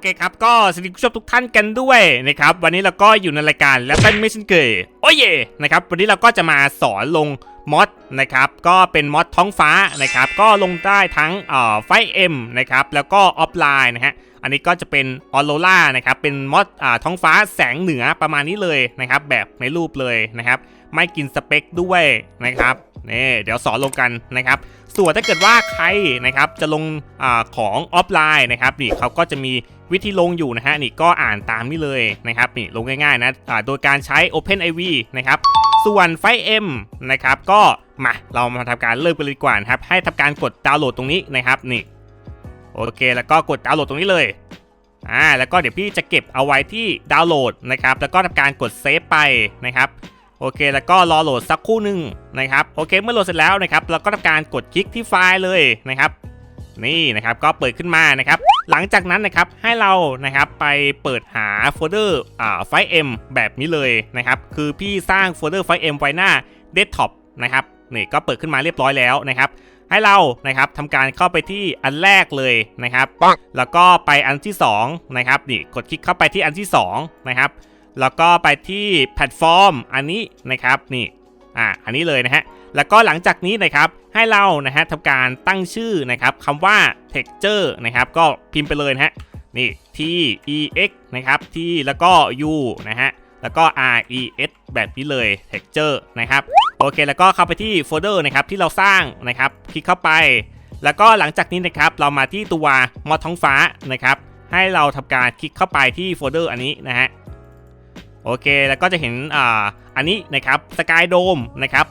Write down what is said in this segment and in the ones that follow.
เคครับ ก็สวัสดีคุณผู้ชมทุกท่านกันด้วยนะครับ วันนี้เราก็อยู่ในรายการและเป็นไม่ชินเกย์โอ้เย่นะครับ วันนี้เราก็จะมาสอนลงมอดนะครับ ก็เป็นมอดท้องฟ้านะครับ ก็ลงได้ทั้งเอ่อไฟเอ็มนะครับ แล้วก็ออฟไลน์นะฮะ อันนี้ก็จะเป็นออโรล่านะครับ เป็นมอดอ่าท้องฟ้าแสงเหนือประมาณนี้เลยนะครับ แบบในรูปเลยนะครับ ไม่กินสเปคด้วยนะครับ นี่เดี๋ยวสอนลงกันนะครับส่วนถ้าเกิดว่าใครนะครับจะลงอของออฟไลน์นะครับนี่เขาก็จะมีวิธีลงอยู่นะฮะนี่ก็อ่านตามนี่เลยนะครับนี่ลงง่ายๆนะโดยการใช้ OpenIV นะครับส่วนไฟเอ็มนะครับก็มาเรามาทำการเริ่มกันเลยดีกว่านครับให้ทำการกดดาวน์โหลดตรงนี้นะครับนี่โอเค แล้วก็กดดาวน์โหลดตรงนี้เลยอ่าแล้วก็เดี๋ยวพี่จะเก็บเอาไว้ที่ดาวน์โหลดนะครับแล้วก็ทำการกดเซฟไปนะครับ โอเค แล้วก็รอโหลดสักครู่หนึ่งนะครับโอเค เมื่อโหลดเสร็จแล้วนะครับเราก็ทำการกดคลิกที่ไฟล์เลยนะครับ นี่นะครับก็เปิดขึ้นมานะครับ หลังจากนั้นนะครับให้เรานะครับไปเปิดหาโฟลเดอร์อ่าไฟล์ M แบบนี้เลยนะครับคือพี่สร้างโฟลเดอร์ไฟล์ M ไว้หน้าเดสก์ท็อปนะครับนี่ก็เปิดขึ้นมาเรียบร้อยแล้วนะครับ ให้เรานะครับทำการเข้าไปที่อันแรกเลยนะครับปังแล้วก็ไปอันที่สองนะครับนี่กดคลิกเข้าไปที่อันที่สองนะครับ แล้วก็ไปที่แพลตฟอร์มอันนี้นะครับนี่อ่าอันนี้เลยนะฮะแล้วก็หลังจากนี้นะครับให้เรานะฮะทำการตั้งชื่อนะครับคำว่า texture นะครับก็พิมพ์ไปเลยนะฮะนี่ t e x นะครับที่แล้วก็ u นะฮะแล้วก็ r e s แบบนี้เลย texture นะครับโอเคแล้วก็เข้าไปที่โฟลเดอร์นะครับที่เราสร้างนะครับคลิกเข้าไป แล้วก็หลังจากนี้นะครับเรามาที่ตัวมอดท้องฟ้านะครับให้เราทำการคลิกเข้าไปที่โฟลเดอร์อันนี้นะฮะ โอเค แล้วก็จะเห็นอ่าอันนี้นะครับ skydome นะครับ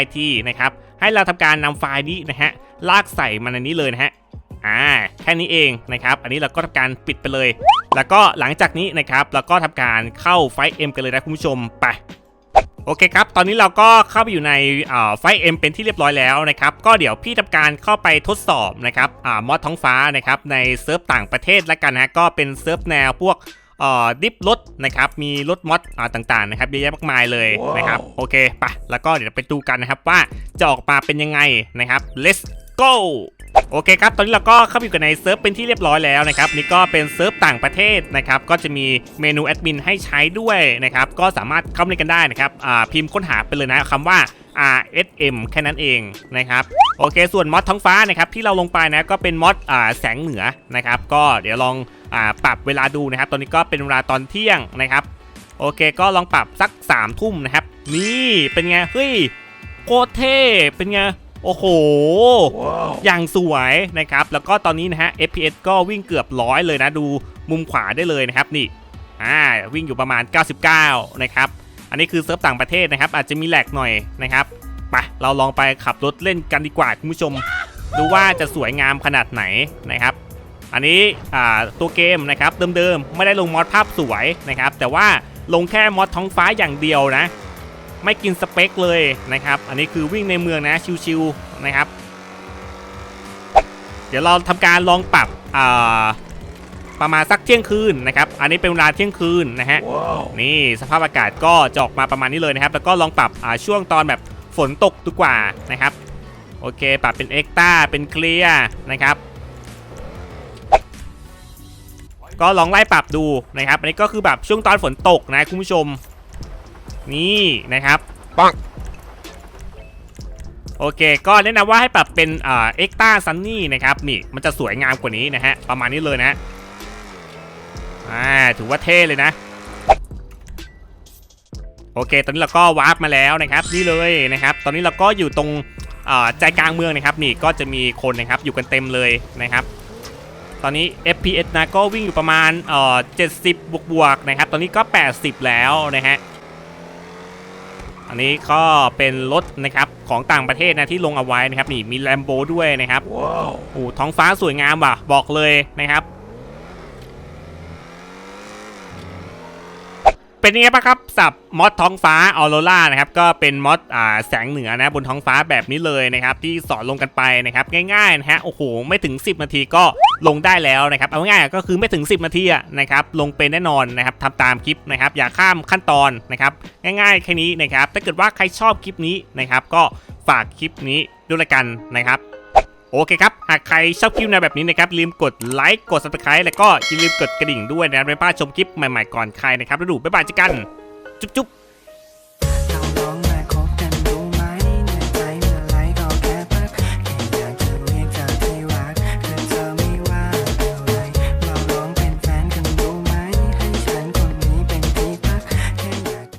.yt นะครับ ให้เราทำการนำไฟล์นี้นะฮะ ลากใส่มันในนี้เลยนะฮะ อ่า แค่นี้เองนะครับ อันนี้เราก็ทำการปิดไปเลย แล้วก็หลังจากนี้นะครับเราก็ทำการเข้าไฟล์ M กันเลยนะคุณผู้ชม ไปโอเคครับ ตอนนี้เราก็เข้าไปอยู่ในไฟล์ M เป็นที่เรียบร้อยแล้วนะครับ ก็เดี๋ยวพี่ทำการเข้าไปทดสอบนะครับอ่ามอดท้องฟ้านะครับในเซิร์ฟต่างประเทศแล้วกันนะก็เป็นเซิร์ฟแนวพวก ดิฟรถนะครับ มีรถมอดอ่าต่างๆนะครับเยอะแยะมากมายเลยนะครับ โอเคไปแล้วก็เดี๋ยวไปดูกันนะครับว่าจะออกมาเป็นยังไงนะครับ let's go โอเคครับ ตอนนี้เราก็เข้าไปอยู่กันในเซิร์ฟเป็นที่เรียบร้อยแล้วนะครับ นี่ก็เป็นเซิร์ฟต่างประเทศนะครับ ก็จะมีเมนูแอดมินให้ใช้ด้วยนะครับ ก็สามารถเข้ามาเล่นกันได้นะครับอ่าพิมพ์ค้นหาไปเลยนะคำว่า RSM แค่นั้นเองนะครับ โอเค ส่วนมอดท้องฟ้านะครับที่เราลงไปนะก็เป็นมอดแสงเหนือนะครับ ก็เดี๋ยวลองอ่าปรับเวลาดูนะครับ ตอนนี้ก็เป็นเวลาตอนเที่ยงนะครับ โอเค ก็ลองปรับสัก3ามทุ่มนะครับ นี่เป็นไง เฮ้ยโคตรเท่เป็นไง โอ้โห อย่างสวยนะครับ แล้วก็ตอนนี้นะฮะ FPS ก็วิ่งเกือบร้อยเลยนะ ดูมุมขวาได้เลยนะครับนี่ อ่า วิ่งอยู่ประมาณ 99 นะครับ อันนี้คือเซิร์ฟต่างประเทศนะครับ อาจจะมีแหลกหน่อยนะครับไปเราลองไปขับรถเล่นกันดีกว่าคุณผู้ชม ดูว่าจะสวยงามขนาดไหนนะครับ อันนี้อ่าตัวเกมนะครับเดิมๆ ไม่ได้ลงมอดภาพสวยนะครับ แต่ว่าลงแค่มอดท้องฟ้าอย่างเดียวนะ ไม่กินสเปคเลยนะครับ อันนี้คือวิ่งในเมืองนะชิวๆนะครับ เดี๋ยวเราทำการลองปรับอ่าประมาณสักเที่ยงคืนนะครับ อันนี้เป็นเวลาเที่ยงคืนนะฮะนี่สภาพอากาศก็จะออกมาประมาณนี้เลยนะครับ แล้วก็ลองปรับอ่าช่วงตอนแบบฝนตกดีกว่านะครับ โอเค ปรับเป็นเอ็กต้าเป็นเคลียร์นะครับก็ลองไล่ปรับดูนะครับ อันนี้ก็คือแบบช่วงตอนฝนตกนะคุณผู้ชม นี่นะครับปังโอเค ก็แนะนำว่าให้ปรับเป็นอ่าเอ็กต้าซันนี่นะครับนี่มันจะสวยงามกว่านี้นะฮะประมาณนี้เลยนะอ่าถือว่าเท่เลยนะ โอเค ตอนนี้เราก็วาร์ปมาแล้วนะครับนี่เลยนะครับ ตอนนี้เราก็อยู่ตรงอ่าใจกลางเมืองนะครับนี่ก็จะมีคนนะครับอยู่กันเต็มเลยนะครับ ตอนนี้ FPS นะก็วิ่งอยู่ประมาณเอ่อ70บวกบวกๆนะครับ ตอนนี้ก็ 80 แล้วนะฮะ อันนี้ก็เป็นรถนะครับของต่างประเทศนะที่ลงเอาไว้นะครับนี่มีแลมโบด้วยนะครับโอ้โหท้องฟ้าสวยงามว่ะบอกเลยนะครับ เป็นยังไงบ้างครับสับมอดท้องฟ้าออโรรานะครับก็เป็นมอดอ่าแสงเหนือนะบนท้องฟ้าแบบนี้เลยนะครับที่สอนลงกันไปนะครับง่ายๆนะฮะโอ้โหไม่ถึง 10 นาทีก็ ลงได้แล้วนะครับเอาง่ายๆก็คือไม่ถึง 10นาทีนะครับลงเป็นแน่นอนนะครับทำตามคลิปนะครับอย่าข้ามขั้นตอนนะครับง่ายๆแค่นี้นะครับถ้าเกิดว่าใครชอบคลิปนี้นะครับก็ฝากคลิปนี้ด้วยละกันนะครับโอเคครับ หากใครชอบคลิปแนวแบบนี้นะครับลืมกดไลค์กด subscribe แล้วก็อย่าลืมกดกระดิ่งด้วยนะครับไม่พลาดชมคลิปใหม่ๆก่อนใครนะครับแล้วดูบ๊ายบายเจอกัน จุ๊บๆ